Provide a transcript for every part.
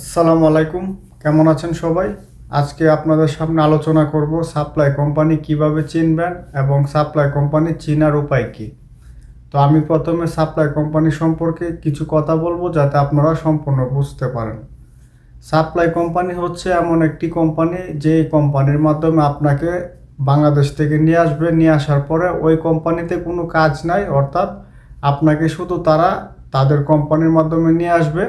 আসসালামু আলাইকুম। কেমন আছেন সবাই? আজকে আপনাদের সামনে আলোচনা করব সাপ্লাই কোম্পানি কীভাবে চিনবেন এবং সাপ্লাই কোম্পানি চিনার উপায় কি। তো আমি প্রথমে সাপ্লাই কোম্পানি সম্পর্কে কিছু কথা বলব যাতে আপনারা সম্পূর্ণ বুঝতে পারেন। সাপ্লাই কোম্পানি হচ্ছে এমন একটি কোম্পানি যে কোম্পানির মাধ্যমে আপনাকে বাংলাদেশ থেকে নিয়ে আসবে, নিয়ে আসার পরে ওই কোম্পানিতে কোনো কাজ নাই, অর্থাৎ আপনাকে শুধু তারা তাদের কোম্পানির মাধ্যমে নিয়ে আসবে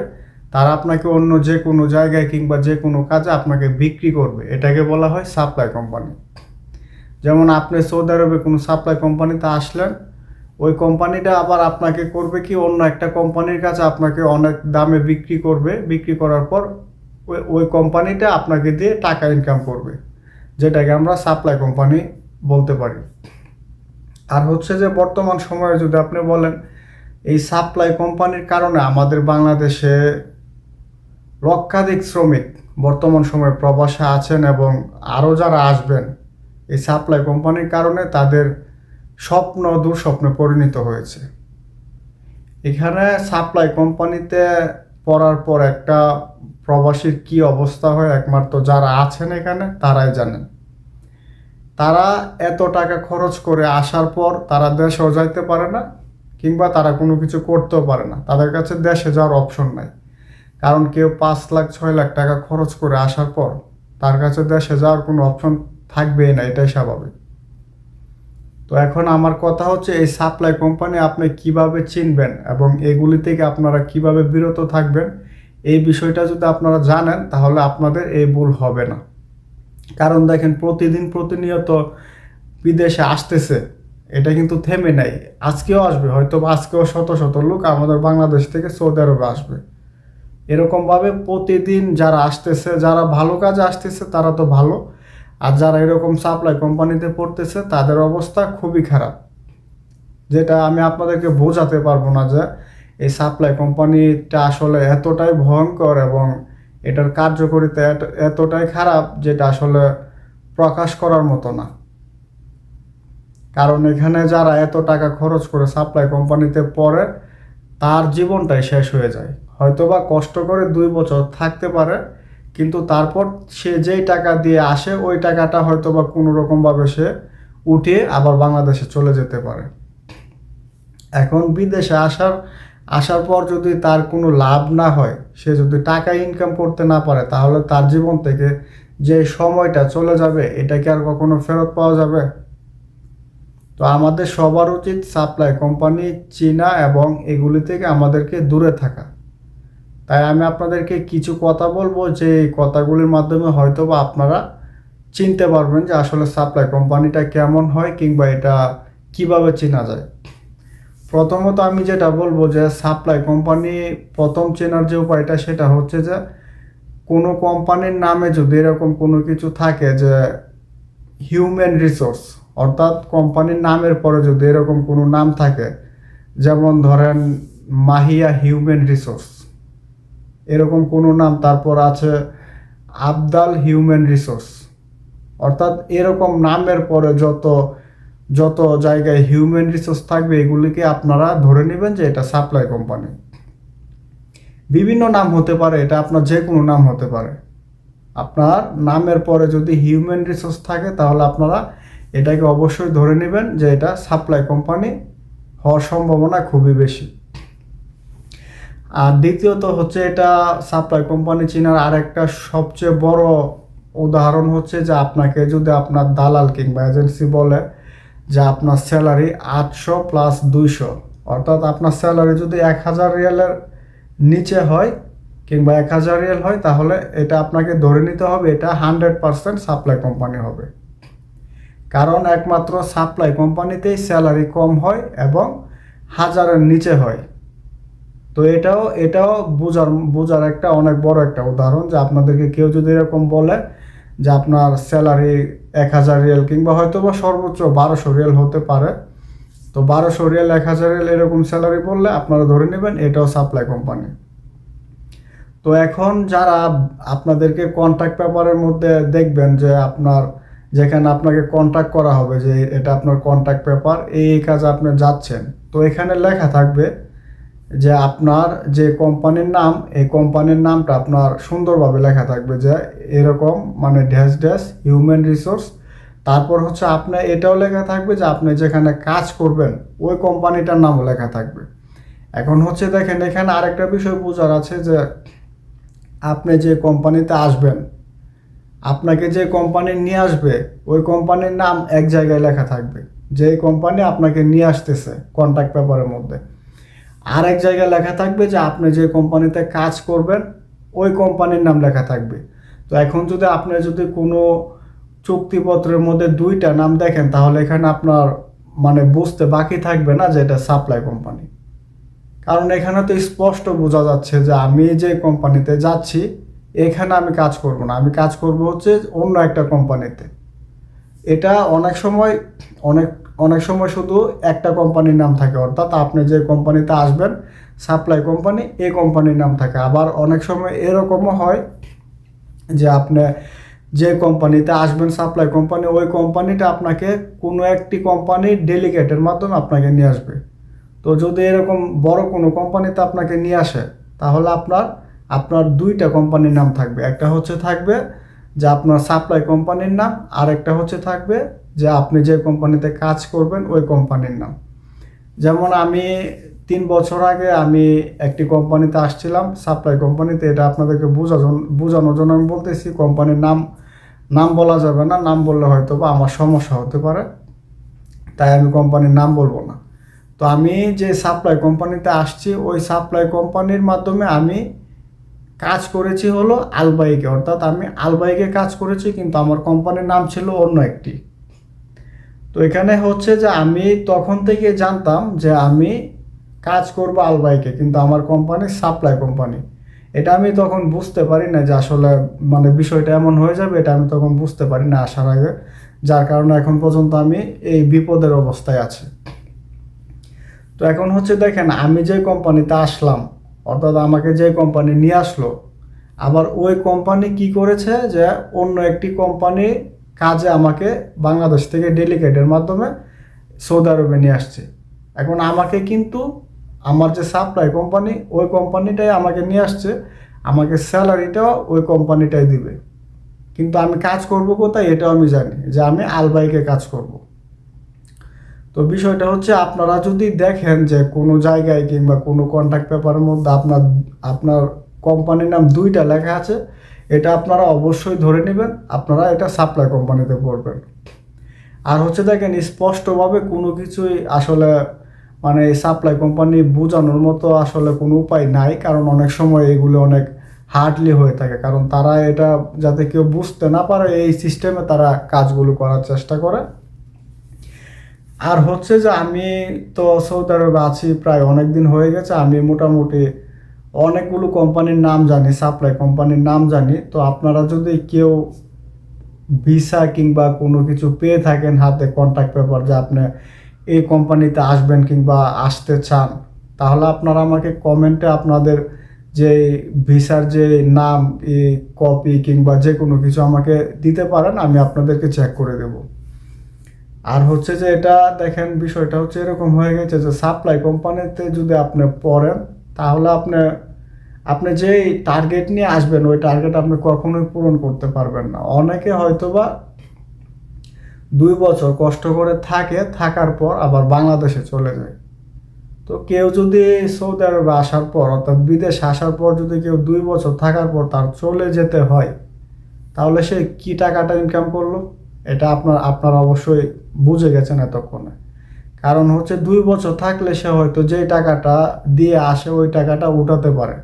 তারা আপনাকে অন্য যে কোনো জায়গায় কিংবা যে কোনো কাজে আপনাকে বিক্রি করবে। এটাকে বলা হয় সাপ্লাই কোম্পানি যেমন আপনি সৌদি আরবে কোনো সাপ্লাই কোম্পানিতে আসলেন, ওই কোম্পানিটা আবার আপনাকে করবে কি, অন্য একটা কোম্পানির কাছে আপনাকে অনেক দামে বিক্রি করবে। বিক্রি করার পর ওই ওই কোম্পানিটা আপনাকে দিয়ে টাকা ইনকাম করবে, যেটাকে আমরা সাপ্লাই কোম্পানি বলতে পারি। আর হচ্ছে যে বর্তমান সময়ে যদি আপনি বলেন, এই সাপ্লাই কোম্পানির কারণে আমাদের বাংলাদেশে লক্ষাধিক শ্রমিক বর্তমান সময়ে প্রবাসে আছেন এবং আরও যারা আসবেন, এই সাপ্লাই কোম্পানির কারণে তাদের স্বপ্ন, দুঃস্বপ্নে পরিণত হয়েছে। এখানে সাপ্লাই কোম্পানিতে পড়ার পর একটা প্রবাসীর কি অবস্থা হয় একমাত্র যারা আছেন এখানে, তারাই জানেন। তারা এত টাকা খরচ করে আসার পর তারা দেশেও যাইতে পারে না, কিংবা তারা কোনো কিছু করতেও পারে না। তাদের কাছে দেশে যাওয়ার অপশন নাই। কারণ কেউ পাঁচ লাখ, ছয় লাখ টাকা খরচ করে আসার পর তার কাছে দেশে যাওয়ার কোনো অপশন থাকবেই না, এটাই স্বাভাবিক। তো এখন আমার কথা হচ্ছে, এই সাপ্লাই কোম্পানি আপনি কীভাবে চিনবেন এবং এগুলি থেকে আপনারা কীভাবে বিরত থাকবেন, এই বিষয়টা যদি আপনারা জানেন, তাহলে আপনাদের এই ভুল হবে না। কারণ দেখেন, প্রতিদিন প্রতিনিয়ত বিদেশে আসতেছে, এটা কিন্তু থেমে নাই। আজকেও আসবে হয়তো আজকেও শত শত লোক আমাদের বাংলাদেশ থেকে সৌদি আরবে আসবে। এরকমভাবে প্রতিদিন যারা আসতেছে, যারা ভালো কাজে আসতেছে, তারা তো ভালো। আর যারা এরকম সাপ্লাই কোম্পানিতে পড়তেছে, তাদের অবস্থা খুবই খারাপ। যেটা আমি আপনাদেরকে বোঝাতে পারব না যে এই সাপ্লাই কোম্পানিটা আসলে এতটাই ভয়ঙ্কর এবং এটার কার্যকরিতা এত- এতটাই খারাপ যেটা আসলে প্রকাশ করার মতো না। কারণ এখানে যারা এত টাকা খরচ করে সাপ্লাই কোম্পানিতে পড়ে, তার জীবনটাই শেষ হয়ে যায়। হয়তোবা কষ্ট করে দুই বছর থাকতে পারে, কিন্তু তারপর সে যেই টাকা দিয়ে আসে, ওই টাকাটা হয়তোবা কোনো রকমভাবে সে উঠিয়ে আবার বাংলাদেশে চলে যেতে পারে। এখন বিদেশে আসার আসার পর যদি তার কোনো লাভ না হয়, সে যদি টাকা ইনকাম করতে না পারে, তাহলে তার জীবন থেকে যে সময়টা চলে যাবে, এটা কি আর কখনো ফেরত পাওয়া যাবে? তো আমাদের সবার উচিত সাপ্লাই কোম্পানি চীনা এবং এগুলি থেকে আমাদেরকে দূরে থাকা। তাই আমি আপনাদেরকে কিছু কথা বলব যে এই কথাগুলির মাধ্যমে হয়তো বা আপনারা চিনতে পারবেন যে আসলে সাপ্লাই কোম্পানিটা কেমন হয় কিংবা এটা কীভাবে চেনা যায়। প্রথমত আমি যেটা বলব যে সাপ্লাই কোম্পানি প্রথম চেনার যে উপায়টা সেটা হচ্ছে যে কোনো কোম্পানির নামে যদি এরকম কোনো কিছু থাকে যে হিউম্যান রিসোর্স অর্থাৎ কোম্পানির নামের পরে যদি এরকম কোনো নাম থাকে, যেমন ধরেন মাহিয়া হিউম্যান রিসোর্স এরকম কোনো নাম, তারপর আছে আবদাল হিউম্যান রিসোর্স। অর্থাৎ এরকম নামের পরে যত যত জায়গায় হিউম্যান রিসোর্স থাকবে, এগুলিকে আপনারা ধরে নেবেন যে এটা সাপ্লাই কোম্পানি। বিভিন্ন নাম হতে পারে, এটা আপনার যে কোনো নাম হতে পারে। আপনার নামের পরে যদি হিউম্যান রিসোর্স থাকে, তাহলে আপনারা এটাকে অবশ্যই ধরে নেবেন যে এটা সাপ্লাই কোম্পানি হওয়ার সম্ভাবনা খুবই বেশি। আর দ্বিতীয়ত হচ্ছে এটা সাপ্লাই কোম্পানি চেনার আরেকটা সবচেয়ে বড় উদাহরণ হচ্ছে যে আপনাকে যদি আপনার দালাল কিংবা এজেন্সি বলে যে আপনার স্যালারি আটশো প্লাস দুইশো, অর্থাৎ আপনার স্যালারি যদি এক হাজার রিয়ালের নিচে হয় কিংবা এক হাজার রিয়াল হয়, তাহলে এটা আপনাকে ধরে নিতে হবে, এটা হান্ড্রেড পারসেন্ট সাপ্লাই কোম্পানি হবে। কারণ একমাত্র সাপ্লাই কোম্পানিতেই স্যালারি কম হয় এবং হাজারের নিচে হয়। তো এটাও এটাও বোঝার বোঝার একটা অনেক বড় একটা উদাহরণ যে আপনাদেরকে কেউ যদি এরকম বলে যে আপনার স্যালারি এক হাজার রিয়াল কিংবা হয়তো বা সর্বোচ্চ বারোশো রিয়েল হতে পারে, তো বারোশো রিয়াল এক হাজার রিয়াল এরকম স্যালারি বললে আপনারা ধরে নেবেন এটাও সাপ্লাই কোম্পানি তো এখন যারা আপনাদেরকে কন্ট্যাক্ট পেপারের মধ্যে দেখবেন যে আপনার, যেখানে আপনাকে কন্ট্যাক্ট করা হবে যে এটা আপনার কন্ট্যাক্ট পেপার এই এই কাজে আপনি যাচ্ছেন, তো এখানে লেখা থাকবে যে আপনার যে কোম্পানির নাম, এই কোম্পানির নামটা আপনার সুন্দরভাবে লেখা থাকবে যে এরকম মানে ড্যাশ ড্যাশ হিউম্যান রিসোর্স। তারপর হচ্ছে আপনার এটাও লেখা থাকবে যে আপনি যেখানে কাজ করবেন, ওই কোম্পানিটার নামও লেখা থাকবে। এখন হচ্ছে দেখেন, এখানে আরেকটা বিষয় বোঝার আছে যে আপনি যে কোম্পানিতে আসবেন, আপনাকে যে কোম্পানি নিয়ে আসবে, ওই কোম্পানির নাম এক জায়গায় লেখা থাকবে। যে কোম্পানি আপনাকে নিয়ে আসতেছে কন্ট্যাক্ট পেপারের মধ্যে। আর এক জায়গায় লেখা থাকবে যে আপনি যে কোম্পানিতে কাজ করবেন, ওই কোম্পানির নাম লেখা থাকবে। তো এখন যদি আপনি যদি কোনো চুক্তিপত্রের মধ্যে দুইটা নাম দেখেন, তাহলে এখানে আপনার মানে বুঝতে বাকি থাকবে না যে এটা সাপ্লাই কোম্পানি কারণ এখানে তো স্পষ্ট বোঝা যাচ্ছে যে আমি যে কোম্পানিতে যাচ্ছি, এখানে আমি কাজ করব না। আমি কাজ করব হচ্ছে অন্য একটা কোম্পানিতে। এটা অনেক সময়, অনেক অনেক সময় শুধু একটা কোম্পানির নাম থাকে, অর্থাৎ আপনি যে কোম্পানিতে আসবেন, সাপ্লাই কোম্পানি এই কোম্পানির নাম থাকে। আবার অনেক সময় এরকমও হয় যে আপনি যে কোম্পানিতে আসবেন, সাপ্লাই কোম্পানি, ওই কোম্পানিটা আপনাকে কোনো একটি কোম্পানির ডেলিগেটের মাধ্যমে আপনাকে নিয়ে আসবে। তো যদি এরকম বড় কোনো কোম্পানিতে আপনাকে নিয়ে আসে, তাহলে আপনার আপনার দুইটা কোম্পানির নাম থাকবে। একটা হচ্ছে থাকবে যে আপনার সাপ্লাই কোম্পানির নাম আর একটা হচ্ছে থাকবে যে আপনি যে কোম্পানিতে কাজ করবেন, ওই কোম্পানির নাম। যেমন আমি তিন বছর আগে আমি একটি কোম্পানিতে আসছিলাম সাপ্লাই কোম্পানিতে এটা আপনাদেরকে বোঝানো বোঝানোর জন্য আমি বলতেছি কোম্পানির নাম নাম বলা যাবে না, নাম বললে হয়তো বা আমার সমস্যা হতে পারে। তাই আমি কোম্পানির নাম বলব না। তো আমি যে সাপ্লাই কোম্পানিতে আসছি, ওই সাপ্লাই কোম্পানির মাধ্যমে আমি কাজ করেছি হলো আলবাইকে অর্থাৎ আমি আলবাইকে কাজ করেছি, কিন্তু আমার কোম্পানির নাম ছিল অন্য একটি। তো এখানে হচ্ছে যে আমি তখন থেকে জানতাম যে আমি কাজ করব আলবাইকে কিন্তু আমার কোম্পানি সাপ্লাই কোম্পানি এটা আমি তখন বুঝতে পারি না যে আসলে মানে বিষয়টা এমন হয়ে যাবে, এটা আমি তখন বুঝতে পারি না আসার আগে। যার কারণে এখন পর্যন্ত আমি এই বিপদের অবস্থায় আছি। তো এখন হচ্ছে দেখেন, আমি যে কোম্পানিতে আসলাম অর্থাৎ আমাকে যে কোম্পানি নিয়ে আসলো, আবার ওই কোম্পানি কি করেছে যে অন্য একটি কোম্পানি কাজে আমাকে বাংলাদেশ থেকে ডেলিগেটের মাধ্যমে সৌদি আরবে নিয়ে আসছে। এখন আমাকে কিন্তু আমার যে সাপ্লাই কোম্পানি ওই কোম্পানিটাই আমাকে নিয়ে আসছে, আমাকে স্যালারিটাও ওই কোম্পানিটাই দিবে। কিন্তু আমি কাজ করব কোথায়, এটাও আমি জানি যে আমি আলবাইকে কাজ করব। তো বিষয়টা হচ্ছে আপনারা যদি দেখেন যে কোনো জায়গায় কিংবা কোনো কন্ট্যাক্ট পেপারের মধ্যে আপনার আপনার কোম্পানির নাম দুইটা লেখা আছে, এটা আপনারা অবশ্যই ধরে নেবেন, আপনারা এটা সাপ্লাই কোম্পানিতে পড়বেন। আর হচ্ছে দেখেন, স্পষ্টভাবে কোনো কিছুই আসলে মানে সাপ্লাই কোম্পানি বোঝানোর মতো আসলে কোনো উপায় নাই, কারণ অনেক সময় এগুলো অনেক হার্ডলি হয়ে থাকে, কারণ তারা এটা যাতে কেউ বুঝতে না পারে, এই সিস্টেমে তারা কাজগুলো করার চেষ্টা করে। আর হচ্ছে যে আমি তো সৌদি আরবে আছি প্রায় অনেক দিন হয়ে গেছে, আমি মোটামুটি অনেকগুলো কোম্পানির নাম জানি সাপ্লাই কোম্পানির নাম জানি। তো আপনারা যদি কেউ ভিসা কিংবা কোনো কিছু পেয়ে থাকেন হাতে কন্ট্যাক্ট পেপার যে আপনি এই কোম্পানিতে আসবেন কিংবা আসতে চান, তাহলে আপনারা আমাকে কমেন্টে আপনাদের যে ভিসার যে নাম কপি কিংবা যে কোনো কিছু আমাকে দিতে পারেন, আমি আপনাদেরকে চেক করে দেবো। আর হচ্ছে যে এটা দেখেন, বিষয়টা হচ্ছে এরকম হয়ে গেছে যে সাপ্লাই কোম্পানিতে যদি আপনি পড়েন, তাহলে আপনি আপনি যেই টার্গেট নিয়ে আসবেন, ওই টার্গেট আপনি কখনোই পূরণ করতে পারবেন না। অনেকে হয়তোবা দুই বছর কষ্ট করে থাকে, থাকার পর আবার বাংলাদেশে চলে যায়। তো কেউ যদি সৌদি আরবে আসার পর, অর্থাৎ বিদেশে আসার পর যদি কেউ দুই বছর থাকার পর তার চলে যেতে হয়, তাহলে সে কি টাকাটা ইনকাম করল? এটা আপনার, আপনারা অবশ্যই বুঝে গেছেন এতক্ষণে। কারণ হচ্ছে দুই বছর থাকলে সে হয়তো যে টাকাটা দিয়ে আসে, ওই টাকাটা উঠাতে পারে।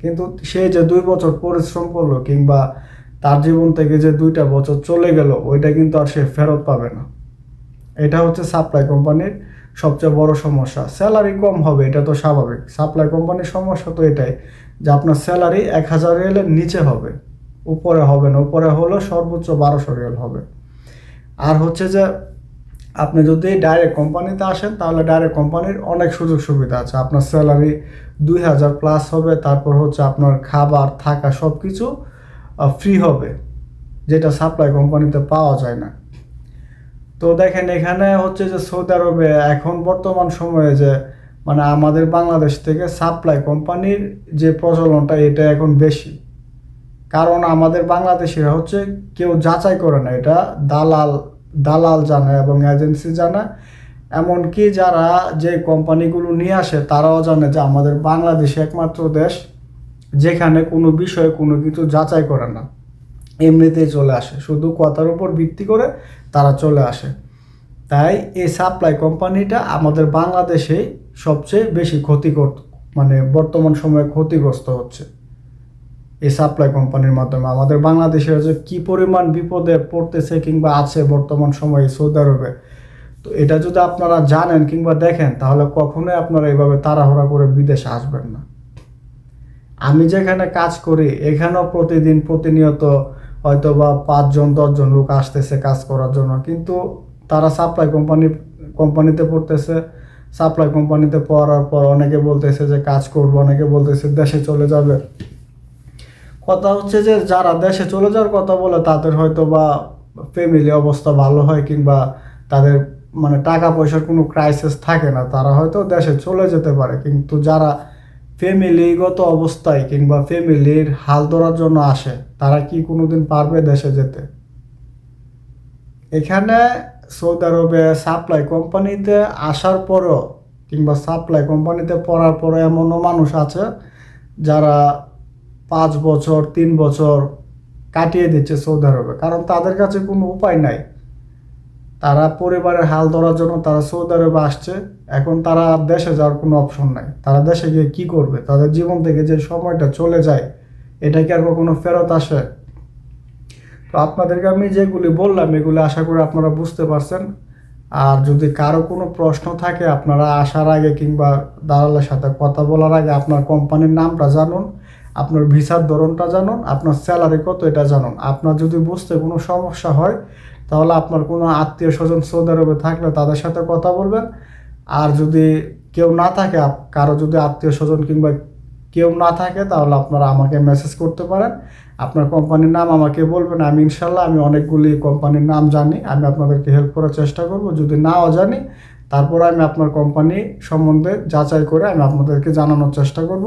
কিন্তু সে যে দুই বছর পরিশ্রম করল কিংবা তার জীবন থেকে যে দুইটা বছর চলে গেল, ওইটা কিন্তু আর সে ফেরত পাবে না। এটা হচ্ছে সাপ্লাই কোম্পানির সবচেয়ে বড় সমস্যা। স্যালারি কম হবে, এটা তো স্বাভাবিক। সাপ্লাই কোম্পানির সমস্যা তো এটাই যে আপনার স্যালারি এক হাজার রিয়েলের নিচে হবে। উপরে হবে না। উপরে হলো সর্বোচ্চ বারোশো রিয়াল হবে। আর হচ্ছে যে, আপনি যদি ডাইরেক্ট কোম্পানিতে আসেন, তাহলে ডাইরেক্ট কোম্পানির অনেক সুযোগ সুবিধা আছে। আপনার স্যালারি দুই হাজার প্লাস হবে, তারপর হচ্ছে আপনার খাবার, থাকা সব কিছু ফ্রি হবে, যেটা সাপ্লাই কোম্পানিতে পাওয়া যায় না। তো দেখেন এখানে হচ্ছে যে সৌদি আরবে এখন বর্তমান সময়ে যে মানে আমাদের বাংলাদেশ থেকে সাপ্লাই কোম্পানির যে প্রচলনটা, এটা এখন বেশি। কারণ আমাদের বাংলাদেশিরা হচ্ছে কেউ যাচাই করে না, এটা দালাল দালাল জানে এবং এজেন্সি জানে। এমনকি যারা যে কোম্পানিগুলো নিয়ে আসে, তারাও জানে যে আমাদের বাংলাদেশ একমাত্র দেশ যেখানে কোনো বিষয়ে কোনো কিছু যাচাই করে না। এমনিতেই চলে আসে, শুধু কথার উপর ভিত্তি করে তারা চলে আসে। তাই এই সাপ্লাই কোম্পানিটা আমাদের বাংলাদেশেই সবচেয়ে বেশি ক্ষতিকর মানে বর্তমান সময়ে ক্ষতিগ্রস্ত হচ্ছে। এই সাপ্লাই কোম্পানির মাধ্যমে। আমাদের বাংলাদেশের যে কি পরিমাণ বিপদে পড়তেছে কিংবা আছে বর্তমান সময়ে সৌদি আরবে, তো এটা যদি আপনারা জানেন কিংবা দেখেন, তাহলে কখনোই আপনারা এইভাবে তাড়াহুড়া করে বিদেশে আসবেন না। আমি যেখানে কাজ করি, এখানেও প্রতিদিন প্রতিনিয়ত হয়তো বা পাঁচজন, দশজন লোক আসতেছে কাজ করার জন্য। কিন্তু তারা সাপ্লাই কোম্পানি কোম্পানিতে পড়তেছে। সাপ্লাই কোম্পানিতে পড়ার পর অনেকে বলতেছে যে, কাজ করব। অনেকে বলতেছে, দেশে চলে যাবে। কথা হচ্ছে যে যারা দেশে চলে যাওয়ার কথা বলে, তাদের হয়তো বা ফ্যামিলি অবস্থা ভালো হয় কিংবা তাদের মানে টাকা পয়সার কোনো ক্রাইসিস থাকে না, তারা হয়তো দেশে চলে যেতে পারে। কিন্তু যারা ফ্যামিলিগত অবস্থায় কিংবা ফ্যামিলির হাল ধরার জন্য আসে, তারা কি কোনোদিন পারবে দেশে যেতে? এখানে সৌদি আরবে সাপ্লাই কোম্পানিতে আসার পরও কিংবা সাপ্লাই কোম্পানিতে পড়ার পরে এমনও মানুষ আছে, যারা পাঁচ বছর, তিন বছর কাটিয়ে দিচ্ছে সৌদি আরবে। কারণ তাদের কাছে কোনো উপায় নাই। তারা পরিবারের হাল ধরার জন্য তারা সৌদি আরবে আসছে। এখন তারা দেশে যাওয়ার কোনো অপশন নাই। তারা দেশে গিয়ে কি করবে? তাদের জীবন থেকে যে সময়টা চলে যায়, এটা কি আর কখনো ফেরত আসে? তো আপনাদেরকে আমি যেগুলি বললাম, এগুলি আশা করি আপনারা বুঝতে পারছেন। আর যদি কারও কোনো প্রশ্ন থাকে, আপনারা আসার আগে কিংবা দালালের সাথে কথা বলার আগে আপনার কোম্পানির নামটা জানুন। আপনার ভিসার ধরনটা জানুন, আপনার স্যালারি কত এটা জানুন। আপনার যদি বুঝতে কোনো সমস্যা হয়, তাহলে আপনার কোনো আত্মীয় স্বজন সৌদি আরবে থাকলে তাদের সাথে কথা বলবেন। আর যদি কেউ না থাকে কারও যদি আত্মীয় স্বজন কিংবা কেউ না থাকে, তাহলে আপনারা আমাকে মেসেজ করতে পারেন। আপনার কোম্পানির নাম আমাকে বলবেন, আমি ইনশাল্লাহ আমি অনেকগুলি কোম্পানির নাম জানি, আমি আপনাদেরকে হেল্প করার চেষ্টা করব। যদি নাও জানি, তারপর আমি আপনার কোম্পানি সম্বন্ধে যাচাই করে আমি আপনাদেরকে জানানোর চেষ্টা করব।